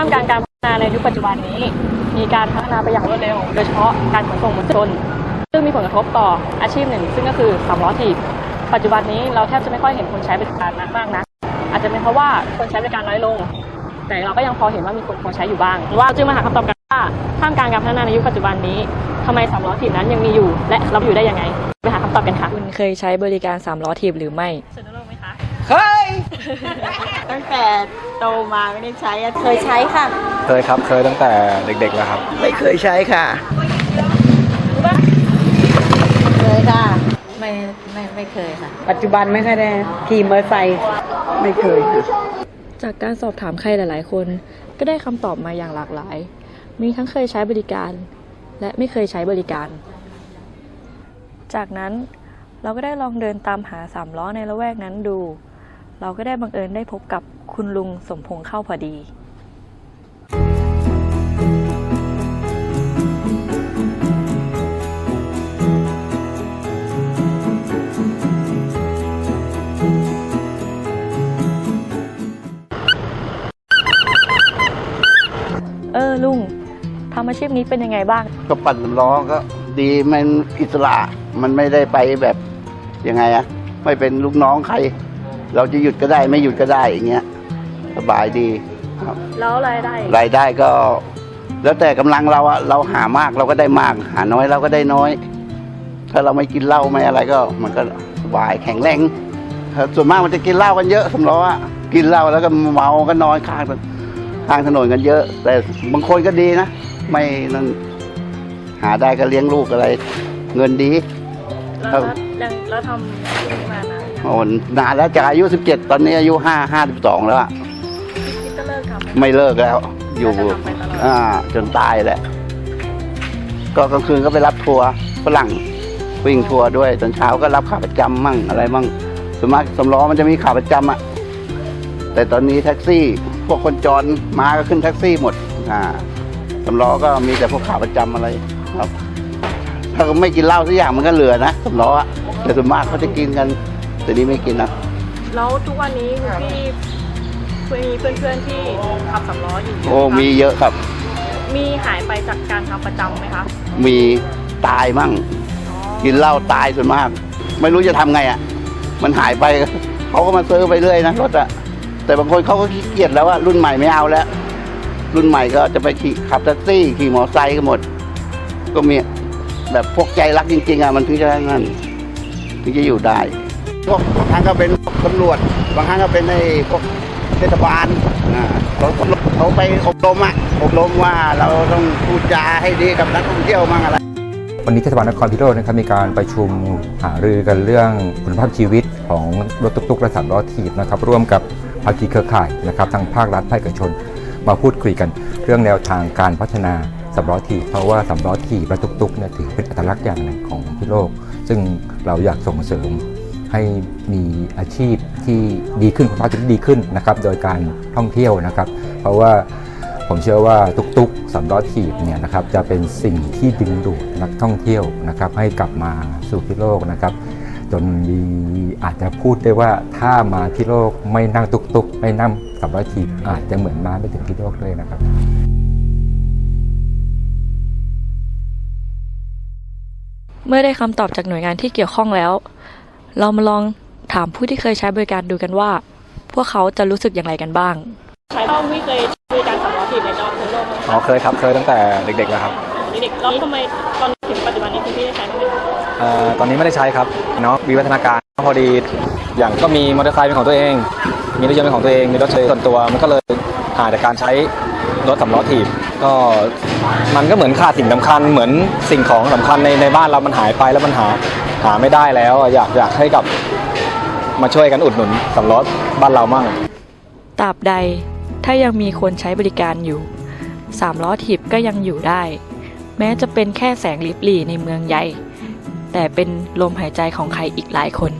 ท่ามกลางการพัฒนาในยุคปัจจุบันนี้ มีการพัฒนาไปอย่างรวดเร็ว โดยเฉพาะการขนส่งมวลชน ซึ่งมีผลกระทบต่ออาชีพหนึ่ง ซึ่งก็คือสามล้อถีบปัจจุบันนี้เราแทบจะไม่ค่อยเห็นคนใช้บริการมากนะอาจจะเป็นเพราะว่าคนใช้บริการน้อยลง แต่เราก็ยังพอเห็นว่ามีคนพอใช้อยู่บ้าง ว่าจึงมาหาคำตอบกันว่าท่ามกลางการพัฒนาในยุคปัจจุบันนี้ทำไมสามล้อถีบนั้นยังมีอยู่ และเราอยู่ได้ยังไงไปหาคำตอบกันค่ะคุณเคยใช้บริการสามล้อถีบหรือไม่สนุกไหมคะเคย ตั้งแต่โตมาไม่ได้ใช้อะเคยใช้ค่ะ เคยครับเคยตั้งแต่เด็กๆแล้วครับ ไม่เคยใช้ค่ะ เคยค่ะ ไม่ไม่ไม่เคยค่ะ ปัจจุบันไม่ค่อยได้ขี่มอเตอร์ไซค์ไม่เคยค่ะ จากการสอบถามใครหลาย ๆ คน ก็ได้คำตอบมาอย่างหลากหลาย มีทั้งเคยใช้บริการ และไม่เคยใช้บริการ จากนั้นเราก็ได้ลองเดินตามหาสามล้อในละแวกนั้นดู เราก็ได้บังเอิญได้พบกับคุณลุงสมพงษ์เข้าพอดี เออลุงทำอาชีพนี้เป็นยังไงบ้าง ก็ปั่นสำล้อก็ดีมันอิสระมันไม่ได้ไปแบบยังไงอะไม่เป็นลูกน้องใคร เราจะหยุดก็ได้ไม่หยุดก็ได้อย่างเงี้ยสบายดีครับ แล้วรายได้รายได้ก็ แล้วแต่กำลังเราอะเราหามากเราก็ได้มาก หาน้อยเราก็ได้น้อย ถ้าเราไม่กินเหล้าไม่อะไรก็ มันก็สบายแข็งแรงถ้าส่วนมากมันจะกินเหล้ากันเยอะสำล้ออะกินเหล้าแล้วก็เมาก็นอนข้างข้างถนนกันเยอะ แต่บางคนก็ดีนะไม่นั่นหาได้ก็เลี้ยงลูกอะไร เงินดีแล้วแล้วแล้วทำที่นี่มานานโอ้นานแล้วจากอายุ 17 ตอนนี้อายุ 5 52 แล้วอะคิดจะเลิกทำไหมไม่เลิกแล้ว อยู่ก็จะทำไปตลอด อ่าจนตายแหละ ก็กลางคืนก็ไปรับทัวร์ฝรั่งวิ่งทัวร์ด้วย ตอนเช้าก็รับขาประจำมั่งอะไรมั่งส่วนมากสำล้อมันจะมีขาประจำอะแต่ตอนนี้แท็กซี่ พวกคนจรมาก็ขึ้นแท็กซี่หมด อ่าสำล้อก็มีแต่พวกขาประจำอะไรครับ ถ้าไม่กินเหล้าสักอย่างมันก็เหลือนะสำล้ออะแต่ส่วนมากเขาจะกินกัน แต่นี้ไม่กินนะแล้วทุกวันนี้คุณพี่มีเพื่อนๆที่ขับสำล้ออยู่เยะโอ้ไหคะมีเยอะครับ มีหายไปจากการทำประจำไหมคะมีตายมั่ง อ๋อกินเหล้าตายส่วนมาก ไม่รู้จะทำไงอะ มันหายไป เขาก็มาซื้อไปเรื่อยนะรถอะ แต่บางคนเขาก็ขี้เกียจแล้วว่ารุ่นใหม่ไม่เอาแล้ว รุ่นใหม่ก็จะไปขี่ขับแท็กซี่ขี่มอเตอร์ไซค์กันหมด ก็มีแบบพวกใจรักจริงๆอะมันถึงจะนั่นถึงจะอยู่ได้ พวกบางครั้งก็เป็นตำรวจ บางครั้งก็เป็นในพวกเทศบาลเขาเขาไปอบรมอะอบรมว่าเราต้องพูดจาให้ดีกับนักท่องเที่ยวมั่งอะไร วันนี้เทศบาลนครพิโรจน์นะครับมีการประชุมหารือกันเรื่องคุณภาพชีวิตของรถตุ๊กๆและสามล้อถีบนะครับร่วมกับภาคีเครือข่ายนะครับทางภาครัฐภาคเอกชน มาพูดคุยกันเรื่องแนวทางการพัฒนาสำล้อถีบเพราะว่าสำล้อถีบและตุ๊กๆเนี่ยถือเป็นอัตลักษณ์อย่างหนึ่งของพิโลก ซึ่งเราอยากส่งเสริม ให้มีอาชีพที่ดีขึ้นคุณภาพชีวิตดีขึ้นนะครับ โดยการท่องเที่ยวนะครับ เพราะว่าผมเชื่อว่าตุกๆสำล้อถีบเนี่ยนะครับจะเป็นสิ่งที่ดึงดูดนักท่องเที่ยวนะครับ ให้กลับมาสู่พิโลกนะครับ จนมีอาจจะพูดได้ว่าถ้ามาที่โลกไม่นั่งตุกๆ ไม่นั่งสำล้อถีบอาจจะเหมือนมาไม่ถึงที่โลกเลยนะครับเมื่อได้คำตอบจากหน่วยงานที่เกี่ยวข้องแล้ว เรามาลองถามผู้ที่เคยใช้บริการดูกันว่า พวกเขาจะรู้สึกอย่างไรกันบ้าง ใช้ต้องไม่เคยบริการสำล้อถีบในจอพื้นโลกไหมอ๋อเคยครับเคยตั้งแต่เด็กๆแล้วครับเด็กๆแล้วทำไมตอนถึงปัจจุบันนี้คุณพี่ได้ใช้บ้างไหมคะเอ่อตอนนี้ไม่ได้ใช้ครับเนาะวิวัฒนาการพอดี อย่างก็มีมอเตอร์ไซค์เป็นของตัวเอง มีรถยนต์เป็นของตัวเอง มีรถส่วนตัวมันก็เลยหาจากการใช้ รถสำล้อถีบก็มันก็เหมือนขาดสิ่งสำคัญ เหมือนสิ่งของสำคัญในในบ้านเรามันหายไปแล้วมันหาหาไม่ได้แล้วอะอยากอยากให้กับมาช่วยกันอุดหนุนสำล้อบ้านเรามั่งตราบใดถ้ายังมีคนใช้บริการอยู่สามล้อถีบก็ยังอยู่ได้ แม้จะเป็นแค่แสงลิบหลีในเมืองใหญ่ แต่เป็นลมหายใจของใครอีกหลายคน